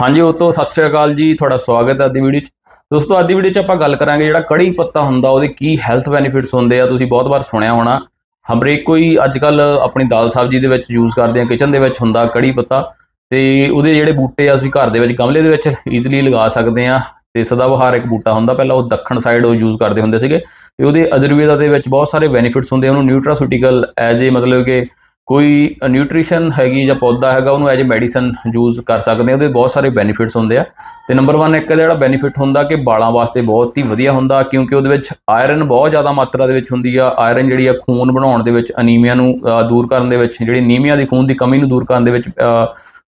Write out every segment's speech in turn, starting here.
ਹਾਂਜੀ, ਉਹ ਤੋਂ ਸਤਿ ਸ਼੍ਰੀ ਅਕਾਲ ਜੀ, ਤੁਹਾਡਾ ਸਵਾਗਤ ਹੈ ਅੱਜ ਦੀ ਵੀਡੀਓ 'ਚ। ਦੋਸਤੋ, ਅੱਜ ਦੀ ਵੀਡੀਓ 'ਚ ਆਪਾਂ ਗੱਲ ਕਰਾਂਗੇ ਜਿਹੜਾ ਕੜੀ ਪੱਤਾ ਹੁੰਦਾ, ਉਹਦੇ ਕੀ ਹੈਲਥ ਬੈਨੀਫਿਟਸ ਹੁੰਦੇ ਆ, ਤੁਸੀਂ ਬਹੁਤ ਵਾਰ ਸੁਣਿਆ ਹੋਣਾ। ਹਮਰੇਕ ਕੋਈ ਅੱਜ ਕੱਲ ਆਪਣੀ ਦਾਲ ਸਬਜ਼ੀ ਦੇ ਵਿੱਚ ਯੂਜ਼ ਕਰਦੇ ਆ ਕਿਚਨ ਦੇ ਵਿੱਚ ਹੁੰਦਾ ਕੜੀ ਪੱਤਾ। ਤੇ ਉਹਦੇ ਜਿਹੜੇ ਬੂਟੇ ਆ ਅਸੀਂ ਘਰ ਦੇ ਵਿੱਚ ਗਮਲੇ ਦੇ ਵਿੱਚ ਈਜ਼ੀਲੀ ਲਗਾ ਸਕਦੇ ਆ। ਤੇ ਸਦਾਬਹਾਰ ਇੱਕ ਬੂਟਾ ਹੁੰਦਾ, ਪਹਿਲਾਂ ਉਹ ਦੱਖਣ ਸਾਈਡ ਉਹ ਯੂਜ਼ ਕਰਦੇ ਹੁੰਦੇ ਸੀਗੇ। ਤੇ ਉਹਦੇ ਆਯੁਰਵੇਦਾ ਦੇ ਵਿੱਚ ਬਹੁਤ ਸਾਰੇ ਬੈਨੀਫਿਟਸ ਹੁੰਦੇ ਆ, ਉਹਨੂੰ ਨਿਊਟਰਾਸੂਟੀਕਲ ਐਜ਼ ਏ ਮਤਲਬ ਕਿ ਕੋਈ ਨਿਊਟ੍ਰੀਸ਼ਨ ਹੈਗੀ ਜਾਂ ਪੌਦਾ ਹੈਗਾ, ਉਹਨੂੰ ਐਜ਼ ਅ ਮੈਡੀਸਨ ਯੂਜ਼ ਕਰ ਸਕਦੇ ਆ ਉਹਦੇ ਬਹੁਤ ਸਾਰੇ ਬੈਨੀਫਿਟਸ ਹੁੰਦੇ ਆ। ਤੇ ਨੰਬਰ 1 ਇੱਕ ਜਿਹੜਾ ਬੈਨੀਫਿਟ ਹੁੰਦਾ ਕਿ ਵਾਲਾਂ ਵਾਸਤੇ ਬਹੁਤ ਹੀ ਵਧੀਆ ਹੁੰਦਾ, ਕਿਉਂਕਿ ਉਹਦੇ ਵਿੱਚ ਆਇਰਨ ਬਹੁਤ ਜ਼ਿਆਦਾ ਮਾਤਰਾ ਦੇ ਵਿੱਚ ਹੁੰਦੀ ਆ। ਆਇਰਨ ਜਿਹੜੀ ਆ, ਖੂਨ ਬਣਾਉਣ ਦੇ ਵਿੱਚ ਅਨੀਮੀਆ ਨੂੰ ਦੂਰ ਕਰਨ ਦੇ ਵਿੱਚ, ਜਿਹੜੀ ਅਨੀਮੀਆ ਦੀ ਖੂਨ ਦੀ ਕਮੀ ਨੂੰ ਦੂਰ ਕਰਨ ਦੇ ਵਿੱਚ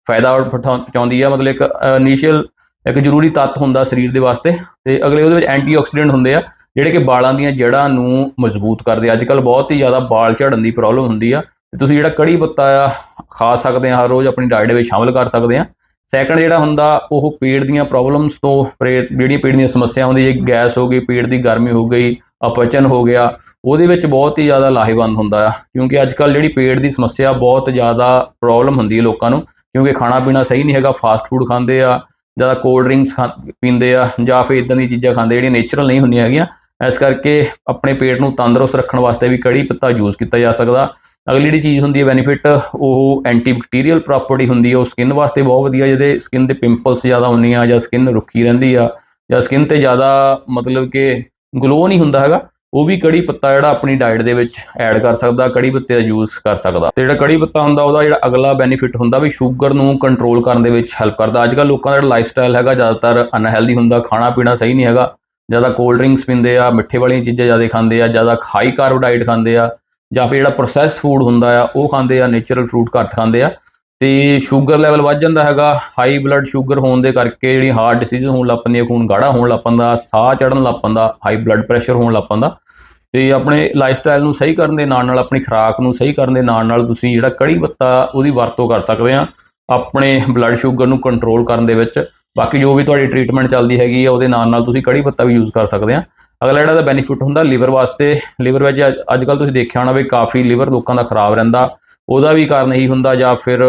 ਫਾਇਦਾ ਪਠਾ- ਪਹੁੰਚਾਉਂਦੀ ਆ। ਮਤਲਬ ਇੱਕ ਇਨੀਸ਼ੀਅਲ ਇੱਕ ਜ਼ਰੂਰੀ ਤੱਤ ਹੁੰਦਾ ਸਰੀਰ ਦੇ ਵਾਸਤੇ। ਤੇ ਅਗਲੇ ਉਹਦੇ ਵਿੱਚ ਐਂਟੀਆਕਸੀਡੈਂਟ ਹੁੰਦੇ ਆ, ਜਿਹੜੇ ਕਿ ਵਾਲਾਂ ਦੀਆਂ ਜੜ੍ਹਾਂ ਨੂੰ ਮਜ਼ਬੂਤ ਕਰਦੇ ਅੱਜ ਕੱਲ ਬਹੁਤ ਹੀ ਜ਼ਿਆਦਾ ਵਾਲ ਝੜਨ ਦੀ ਪ੍ਰੋਬਲਮ ਹੁੰਦੀ ਆ। ਤੇ ਤੁਸੀਂ ਜਿਹੜਾ ਕੜੀ ਪੱਤਾ ਆ, ਖਾ ਸਕਦੇ ਆ, ਹਰ ਰੋਜ਼ ਆਪਣੀ ਡਾਈਟ ਵਿੱਚ ਸ਼ਾਮਲ ਕਰ ਸਕਦੇ ਆ। ਸੈਕੰਡ ਜਿਹੜਾ ਹੁੰਦਾ, ਉਹ ਪੇਟ ਦੀਆਂ ਪ੍ਰੋਬਲਮਸ ਤੋਂ ਪਰੇ- ਜਿਹੜੀਆਂ ਪੇਟ ਦੀਆਂ ਸਮੱਸਿਆ ਹੁੰਦੀ ਹੈ ਗੈਸ ਹੋ ਗਈ, ਪੇਟ ਦੀ ਗਰਮੀ ਹੋ ਗਈ, ਅਪਚਨ ਹੋ ਗਿਆ, ਉਹਦੇ ਵਿੱਚ ਬਹੁਤ ਹੀ ਜ਼ਿਆਦਾ ਲਾਹੇਵੰਦ ਹੁੰਦਾ ਆ। ਕਿਉਂਕਿ ਅੱਜ ਕੱਲ ਜਿਹੜੀ ਪੇਟ ਦੀ ਸਮੱਸਿਆ, ਬਹੁਤ ਜ਼ਿਆਦਾ ਪ੍ਰੋਬਲਮ ਹੁੰਦੀ ਹੈ ਲੋਕਾਂ ਨੂੰ। ਕਿਉਂਕਿ ਖਾਣਾ ਪੀਣਾ ਸਹੀ ਨਹੀਂ ਹੈਗਾ ਫਾਸਟ ਫੂਡ ਖਾਂਦੇ ਆ, ਜ਼ਿਆਦਾ ਕੋਲਡ ਡਰਿੰਕਸ ਪੀਂਦੇ ਆ, ਜਾਂ ਫਿਰ ਇਦਾਂ ਦੀਆਂ ਚੀਜ਼ਾਂ ਖਾਂਦੇ ਜਿਹੜੀਆਂ ਨੇਚਰਲ ਨਹੀਂ ਹੁੰਦੀਆਂ ਹੈਗੀਆਂ। ਇਸ ਕਰਕੇ ਆਪਣੇ ਪੇਟ ਨੂੰ ਤੰਦਰੁਸਤ ਰੱਖਣ ਵਾਸਤੇ ਵੀ ਕੜੀ ਪੱਤਾ ਯੂਜ਼ ਕੀਤਾ ਜਾ ਸਕਦਾ। ਅਗਲੀ ਜਿਹੜੀ ਚੀਜ਼ ਹੁੰਦੀ ਹੈ ਬੈਨੀਫਿਟ ਉਹ ਐਂਟੀ ਬੈਕਟੀਰੀਅਲ ਪ੍ਰੋਪਰਟੀ ਹੁੰਦੀ ਹੈ, ਉਹ ਸਕਿਨ ਵਾਸਤੇ ਬਹੁਤ ਵਧੀਆ, ਜਿਹਦੇ ਸਕਿਨ ਤੇ ਪਿੰਪਲਸ ਜ਼ਿਆਦਾ ਹੁੰਦੀਆਂ ਜਾਂ ਸਕਿਨ ਰੁੱਖੀ ਰਹਿੰਦੀ ਆ, ਜਾਂ ਸਕਿਨ ਤੇ ਜ਼ਿਆਦਾ ਮਤਲਬ ਕਿ ਗਲੋ ਨਹੀਂ ਹੁੰਦਾ ਹੈਗਾ, ਉਹ ਵੀ ਕੜੀ ਪੱਤਾ ਜਿਹੜਾ ਆਪਣੀ ਡਾਈਟ ਦੇ ਵਿੱਚ ਐਡ ਕਰ ਸਕਦਾ, ਕੜੀ ਪੱਤੇ ਦਾ ਯੂਜ਼ ਕਰ ਸਕਦਾ। ਤੇ ਜਿਹੜਾ ਕੜੀ ਪੱਤਾ ਹੁੰਦਾ, ਉਹਦਾ ਜਿਹੜਾ ਅਗਲਾ ਬੈਨੀਫਿਟ ਹੁੰਦਾ ਵੀ ਸ਼ੂਗਰ ਨੂੰ ਕੰਟਰੋਲ ਕਰਨ ਦੇ ਵਿੱਚ ਹੈਲਪ ਕਰਦਾ। ਅੱਜ ਕੱਲ ਲੋਕਾਂ ਦਾ ਜਿਹੜਾ ਲਾਈਫ ਸਟਾਈਲ ਹੈਗਾ, ਜ਼ਿਆਦਾਤਰ ਅਨਹੈਲਦੀ ਹੁੰਦਾ ਖਾਣਾ ਪੀਣਾ ਸਹੀ ਨਹੀਂ ਹੈਗਾ, ਜ਼ਿਆਦਾ ਕੋਲਡ ਡਰਿੰਕਸ ਪੀਂਦੇ ਆ, ਮਿੱਠੇ ਵਾਲੀਆਂ ਚੀਜ਼ਾਂ ਜ਼ਿਆਦਾ ਖਾਂਦੇ ਆ, ਜ਼ਿਆਦਾ ਹਾਈ ਕਾਰਬ ਡਾਈਟ ਖਾਂਦੇ ਆ ਜਾਂ ਫਿਰ ਜਿਹੜਾ ਪ੍ਰੋਸੈਸ ਫੂਡ ਹੁੰਦਾ ਆ, ਉਹ ਖਾਂਦੇ ਆ ਨੇਚਰਲ ਫਰੂਟ ਘੱਟ ਖਾਂਦੇ ਆ। ਤੇ ਸ਼ੂਗਰ ਲੈਵਲ ਵੱਧ ਜਾਂਦਾ ਹੈਗਾ ਹਾਈ ਬਲੱਡ ਸ਼ੂਗਰ ਹੋਣ ਦੇ ਕਰਕੇ ਜਿਹੜੀ ਹਾਰਟ ਡਿਸੀਜ਼ ਹੋਣ ਲੱਗ ਪੈਂਦੀ ਹੈ ਖੂਨ ਗਾੜਾ ਹੋਣ ਲੱਗ ਪੈਂਦਾ, ਸਾਹ ਚੜਨ ਲੱਗ ਪੈਂਦਾ ਹਾਈ ਬਲੱਡ ਪ੍ਰੈਸ਼ਰ ਹੋਣ ਲੱਗ ਪੈਂਦਾ। ਤੇ ਆਪਣੇ ਲਾਈਫ ਸਟਾਈਲ ਨੂੰ ਸਹੀ ਕਰਨ ਦੇ ਨਾਲ ਨਾਲ, ਆਪਣੀ ਖੁਰਾਕ ਨੂੰ ਸਹੀ ਕਰਨ ਦੇ ਨਾਲ ਨਾਲ ਤੁਸੀਂ ਜਿਹੜਾ ਕੜੀ ਪੱਤਾ ਉਹਦੀ ਵਰਤੋਂ ਕਰ ਸਕਦੇ ਆ, ਆਪਣੇ ਬਲੱਡ ਸ਼ੂਗਰ ਨੂੰ ਕੰਟਰੋਲ ਕਰਨ ਦੇ ਵਿੱਚ। ਬਾਕੀ ਜੋ ਵੀ ਤੁਹਾਡੀ ਟ੍ਰੀਟਮੈਂਟ ਚੱਲਦੀ ਹੈਗੀ ਆ, ਉਹਦੇ ਨਾਲ ਨਾਲ ਤੁਸੀਂ ਕੜੀ ਪੱਤਾ ਵੀ ਯੂਜ਼ ਕਰ ਸਕਦੇ ਆ। ਅਗਲਾ ਜਿਹੜਾ ਦਾ ਬੈਨੀਫਿਟ ਹੁੰਦਾ ਲਿਵਰ ਵਾਸਤੇ ਲਿਵਰ ਵਿੱਚ ਅੱਜ ਕੱਲ ਤੁਸੀਂ ਦੇਖਿਆ ਹੋਣਾ ਵੀ ਕਾਫੀ ਲਿਵਰ ਲੋਕਾਂ ਦਾ ਖਰਾਬ ਰਹਿੰਦਾ। ਉਹਦਾ ਵੀ ਕਾਰਨ ਇਹੀ ਹੁੰਦਾ ਜਾਂ ਫਿਰ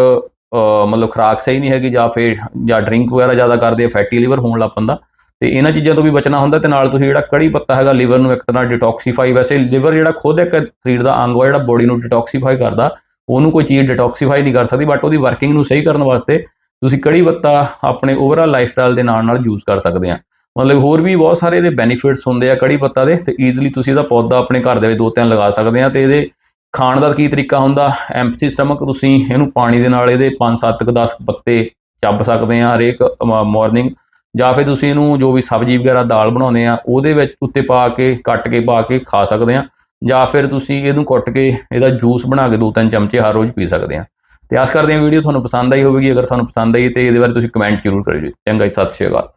ਮਤਲਬ ਖੁਰਾਕ ਸਹੀ ਨਹੀਂ ਹੈਗੀ ਜਾਂ ਫਿਰ, ਜਾਂ ਡਰਿੰਕ ਵਗੈਰਾ ਜ਼ਿਆਦਾ ਕਰਦੇ ਆ ਫੈਟੀ ਲਿਵਰ ਹੋਣ ਲੱਗ ਪੈਂਦਾ। ਤੇ ਇਹਨਾਂ ਚੀਜ਼ਾਂ ਤੋਂ ਵੀ ਬਚਣਾ ਹੁੰਦਾ ਤੇ ਨਾਲ ਤੁਸੀਂ ਜਿਹੜਾ ਕੜੀ ਪੱਤਾ ਹੈਗਾ ਲਿਵਰ ਨੂੰ ਇੱਕ ਤਰ੍ਹਾਂ ਡਿਟੌਕਸੀਫਾਈ ਵੈਸੇ ਲਿਵਰ ਜਿਹੜਾ ਖੁਦ ਇੱਕ ਸਰੀਰ ਦਾ ਅੰਗ ਆ ਜਿਹੜਾ ਬੋਡੀ ਨੂੰ ਡਿਟੌਕਸੀਫਾਈ ਕਰਦਾ, ਉਹਨੂੰ ਕੋਈ ਚੀਜ਼ ਡਿਟੌਕਸੀਫਾਈ ਨਹੀਂ ਕਰ ਸਕਦੀ ਬਟ ਉਹਦੀ ਵਰਕਿੰਗ ਨੂੰ ਸਹੀ ਕਰਨ ਵਾਸਤੇ ਤੁਸੀਂ ਕੜੀ ਪੱਤਾ ਆਪਣੇ ਓਵਰਆਲ ਲਾਈਫਸਟਾਈਲ ਦੇ ਨਾਲ ਨਾਲ ਯੂਜ਼ ਕਰ ਸਕਦੇ ਆ। ਮਤਲਬ ਹੋਰ ਵੀ ਬਹੁਤ ਸਾਰੇ ਇਹਦੇ ਬੈਨੀਫਿਟਸ ਹੁੰਦੇ ਆ ਕੜੀ ਪੱਤਾ ਦੇ, ਤੇ ਈਜ਼ੀਲੀ ਤੁਸੀਂ ਇਹਦਾ ਪੌਦਾ ਆਪਣੇ ਘਰ ਦੇ ਵਿੱਚ ਦੋ ਤਿੰਨ ਲਗਾ ਸਕਦੇ ਆ, ਤੇ ਇਹਦੇ ਖਾਣ ਦਾ ਕੀ ਤਰੀਕਾ ਹੁੰਦਾ? ਐਮਪਟੀ ਸਟਮਕ ਤੁਸੀਂ ਇਹਨੂੰ ਪਾਣੀ ਦੇ ਨਾਲ ਇਹਦੇ 5-7 10 ਪੱਤੇ ਚੱਬ ਸਕਦੇ ਆ ਹਰੇਕ ਮਾਰਨਿੰਗ ਜਾਂ ਫਿਰ ਤੁਸੀਂ ਇਹਨੂੰ ਜੋ ਵੀ ਸਬਜ਼ੀ ਵਗੈਰਾ ਦਾਲ ਬਣਾਉਂਦੇ ਆ, ਉਹਦੇ ਵਿੱਚ ਉੱਤੇ ਪਾ ਕੇ, ਕੱਟ ਕੇ, ਪਾ ਕੇ ਖਾ ਸਕਦੇ ਆ, ਜਾਂ ਫਿਰ ਤੁਸੀਂ ਇਹਨੂੰ ਕੁੱਟ ਕੇ ਇਹਦਾ ਜੂਸ ਬਣਾ ਕੇ ਦੋ ਤਿੰਨ ਚਮਚੇ ਹਰ ਰੋਜ਼ ਪੀ ਸਕਦੇ ਆ। ਤੇ ਆਸ ਕਰਦੇ ਹਾਂ ਵੀਡੀਓ ਤੁਹਾਨੂੰ ਪਸੰਦ ਆਈ ਹੋਵੇਗੀ, ਅਗਰ ਤੁਹਾਨੂੰ ਪਸੰਦ ਆਈ ਤੇ ਇਹਦੇ ਬਾਰੇ ਤੁਸੀਂ ਕਮੈਂਟ ਜ਼ਰੂਰ ਕਰਿਓ ਚੰਗਾ ਜੀ, ਸਤਿ ਸ਼੍ਰੀ ਅਕਾਲ।